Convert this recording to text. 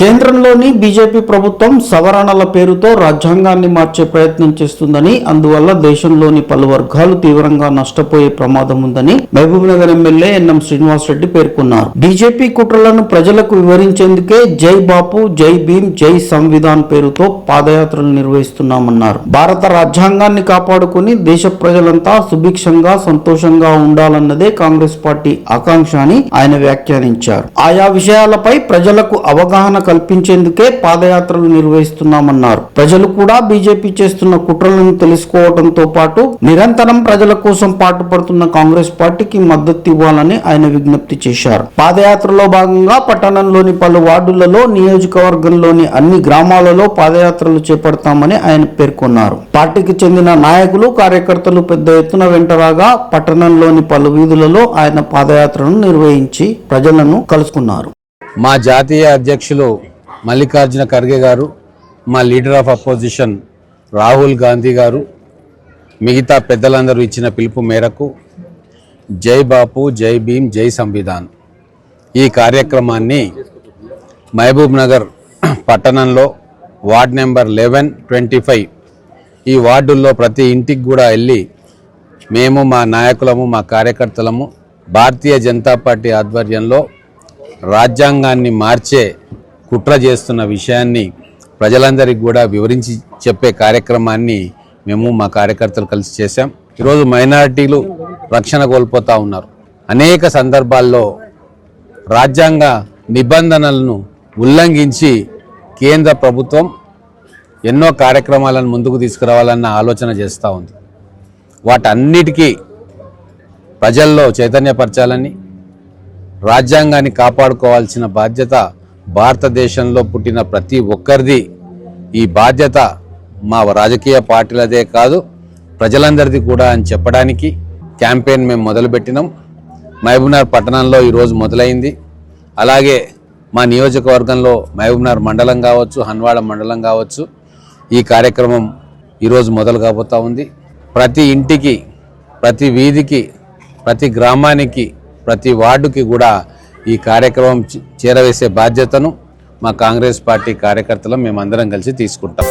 కేంద్రంలోని బీజేపీ ప్రభుత్వం సవరణల పేరుతో రాజ్యాంగాన్ని మార్చే ప్రయత్నం చేస్తుందని అందువల్ల దేశంలోని పలు వర్గాలు తీవ్రంగా నష్టపోయే ప్రమాదం ఉందని మహబూబ్నగర్ ఎమ్మెల్యే ఎన్ఎం శ్రీనివాసరెడ్డి పేర్కొన్నారు. బీజేపీ కుట్రలను ప్రజలకు వివరించేందుకే జై బాపు జై భీమ్ జై సంవిధాన్ పేరుతో పాదయాత్రలు నిర్వహిస్తున్నామన్నారు. భారత రాజ్యాంగాన్ని కాపాడుకుని దేశ ప్రజలంతా సుభిక్షంగా సంతోషంగా ఉండాలన్నదే కాంగ్రెస్ పార్టీ ఆకాంక్ష అని ఆయన వ్యాఖ్యానించారు. ఆయా విషయాలపై ప్రజలకు అవగాహన కల్పించేందుకే పాదయాత్రలు నిర్వహిస్తున్నామన్నారు. ప్రజలు కూడా బీజేపీ చేస్తున్న కుట్రలను తెలుసుకోవడంతో పాటు నిరంతరం ప్రజల కోసం పాటుపడుతున్న కాంగ్రెస్ పార్టీకి మద్దతు ఇవ్వాలని ఆయన విజ్ఞప్తి చేశారు. పాదయాత్రలో భాగంగా పట్టణంలోని పలు వార్డులలో నియోజకవర్గంలోని అన్ని గ్రామాలలో పాదయాత్రలు చేపడతామని ఆయన పేర్కొన్నారు. పార్టీకి చెందిన నాయకులు కార్యకర్తలు పెద్ద ఎత్తున వెంటరాగా పట్టణంలోని పలు వీధులలో ఆయన పాదయాత్రను నిర్వహించి ప్రజలను కలుసుకున్నారు. మా జాతీయ అధ్యక్షులు మల్లికార్జున ఖర్గే గారు మా leader of opposition Rahul Gandhi garu మిగతా పెద్దలందరూ ఇచ్చిన పిలుపు మేరకు జై బాపు జై భీమ్ జై సంవిధాన్ ఈ కార్యక్రమాన్ని మహబూబ్ నగర్ పట్టణంలో ward number eleven twenty five ఈ వార్డుల్లో ప్రతి ఇంటికి కూడా వెళ్ళి మేము మా నాయకులము మా కార్యకర్తలము భారతీయ జనతా పార్టీ ఆధ్వర్యంలో రాజ్యాంగాన్ని మార్చే కుట్ర చేస్తున్న విషయాన్ని ప్రజలందరికీ కూడా వివరించి చెప్పే కార్యక్రమాన్ని మేము మా కార్యకర్తలు కలిసి చేశాం. ఈరోజు మైనారిటీలు రక్షణ కోల్పోతూ ఉన్నారు. అనేక సందర్భాల్లో రాజ్యాంగ నిబంధనలను ఉల్లంఘించి కేంద్ర ప్రభుత్వం ఎన్నో కార్యక్రమాలను ముందుకు తీసుకురావాలన్న ఆలోచన చేస్తూ ఉంది. వాటన్నిటికీ ప్రజల్లో చైతన్యపరచాలని రాజ్యాంగాన్ని కాపాడుకోవాల్సిన బాధ్యత భారతదేశంలో పుట్టిన ప్రతి ఒక్కరిది. ఈ బాధ్యత మా రాజకీయ పార్టీలదే కాదు ప్రజలందరిది కూడా అని చెప్పడానికి క్యాంపెయిన్ మేము మొదలుపెట్టినాం. మహబూబ్నగర్ పట్టణంలో ఈరోజు మొదలైంది. అలాగే మా నియోజకవర్గంలో మహబూబ్నగర్ మండలం కావచ్చు హన్వాడ మండలం కావచ్చు ఈ కార్యక్రమం ఈరోజు మొదలు కాబోతా ఉంది. ప్రతి ఇంటికి ప్రతి వీధికి ప్రతి గ్రామానికి ప్రతి వార్డుకి కూడా ఈ కార్యక్రమం చేరవేసే బాధ్యతను మా కాంగ్రెస్ పార్టీ కార్యకర్తలు మేమందరం కలిసి తీసుకుంటాం.